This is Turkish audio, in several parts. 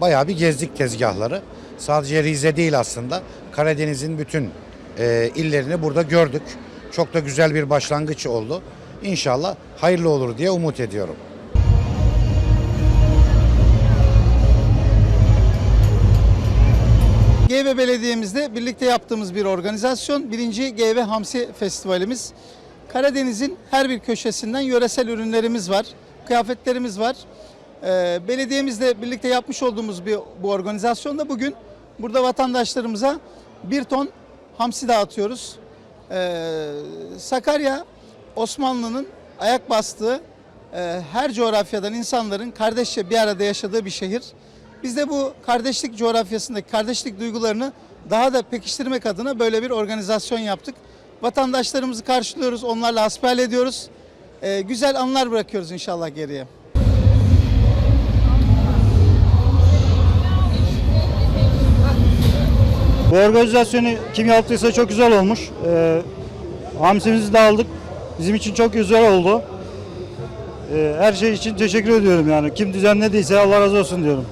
bayağı bir gezdik tezgahları. Sadece Rize değil aslında. Karadeniz'in bütün e, illerini burada gördük. Çok da güzel bir başlangıç oldu. İnşallah hayırlı olur diye umut ediyorum. GV Belediye'mizde birlikte yaptığımız bir organizasyon. Birinci GV Hamsi Festivalimiz. Karadeniz'in her bir köşesinden yöresel ürünlerimiz var, kıyafetlerimiz var. Ee, belediyemizle birlikte yapmış olduğumuz bir, bu organizasyonda bugün burada vatandaşlarımıza bir ton hamsi dağıtıyoruz. Ee, Sakarya, Osmanlı'nın ayak bastığı e, her coğrafyadan insanların kardeşçe bir arada yaşadığı bir şehir. Biz de bu kardeşlik coğrafyasındaki kardeşlik duygularını daha da pekiştirmek adına böyle bir organizasyon yaptık. Vatandaşlarımızı karşılıyoruz, onlarla hasbihal ediyoruz. Ee, güzel anılar bırakıyoruz inşallah geriye. Organizasyonu kim yaptıysa çok güzel olmuş. Ee, hamsimizi de aldık. Bizim için çok güzel oldu. Ee, her şey için teşekkür ediyorum yani. Kim düzenlediyse Allah razı olsun diyorum.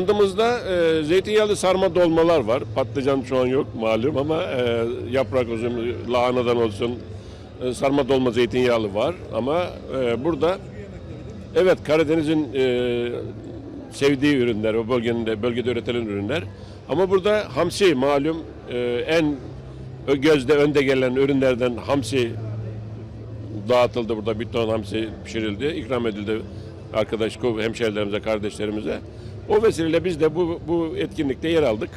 Andımızda e, zeytinyağlı sarma dolmalar var. Patlıcan şu an yok malum ama e, yaprak olsun, lahanadan olsun e, sarma dolma zeytinyağlı var. Ama e, burada evet Karadeniz'in e, sevdiği ürünler, o bölgenin de bölgede üretilen ürünler. Ama burada hamsi malum e, en gözde önde gelen ürünlerden hamsi dağıtıldı burada bir ton hamsi pişirildi, ikram edildi arkadaş hemşerilerimize, kardeşlerimize. O vesileyle biz de bu, bu etkinlikte yer aldık.